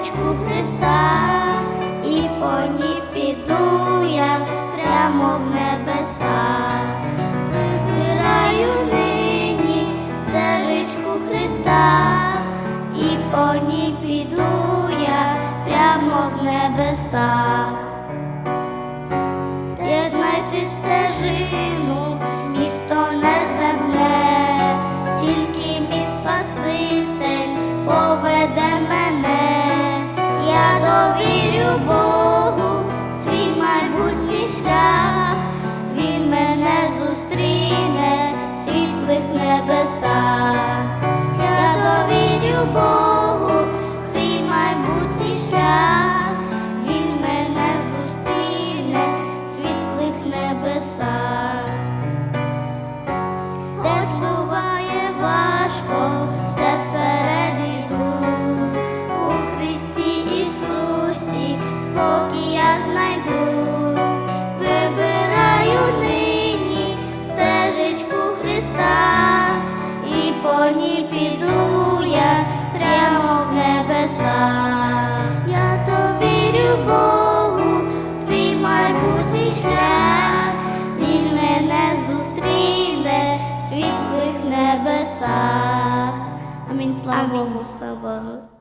стежечку Христа, і по ній піду я прямо в небеса, вибираю нині стежечку Христа, і по ній піду я прямо в небеса, де знайти стежину, місто неземне, тільки мій Спаситель поведе мене. Pesach. I mean Slava. I mean